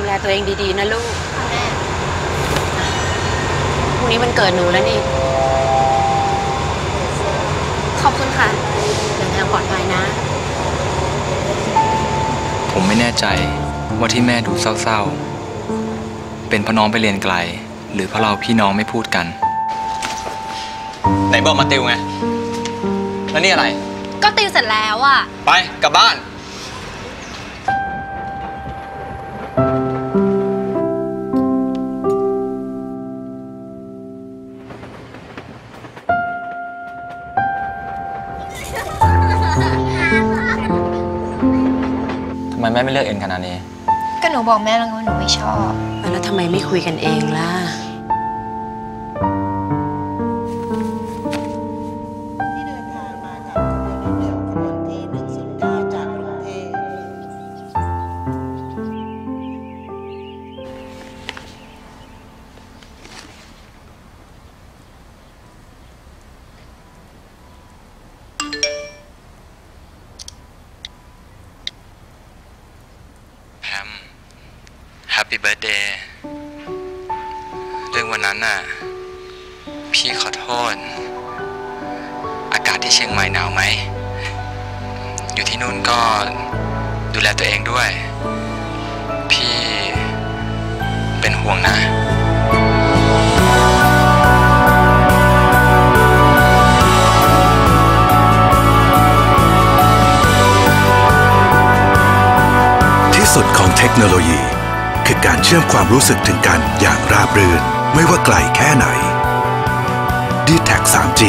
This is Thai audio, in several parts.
ดูแลตัวเองดีๆ นะลูกแม่พรุ่งนี้มันเกิดหนูแล้วนี่ ขอบคุณค่ะเดินทางปลอดภัยนะ ผมไม่แน่ใจว่าที่แม่ดูเศร้าๆ เป็นเพราะน้องไปเรียนไกล หรือเพราะเราพี่น้องไม่พูดกัน ไหนบอกมาติวไง แล้วนี่อะไร ก็ติวเสร็จแล้วอะไปกลับบ้าน ทำไมแม่ไม่เลือกเอ็นขนาดนี้ ก็หนูบอกแม่แล้วไงว่าหนูไม่ชอบ แล้วทำไมไม่คุยกันเองล่ะ ปี้เบิร์ดเดย์เรื่องวันนั้นน่ะ พี่ขอโทษ อากาศที่เชียงใหม่หนาวไหม อยู่ที่นู่นก็ดูแลตัวเองด้วย พี่เป็นห่วงนะที่สุดของเทคโนโลยี คือการเชื่อมความรู้สึกถึงกันอย่างราบรื่น ไม่ว่าไกลแค่ไหน d t แท 3G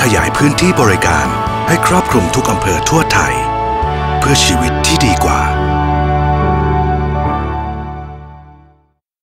ขยายพื้นที่บริการให้ครอบคลุมทุกอำเภอทั่วไทย เพื่อชีวิตที่ดีกว่า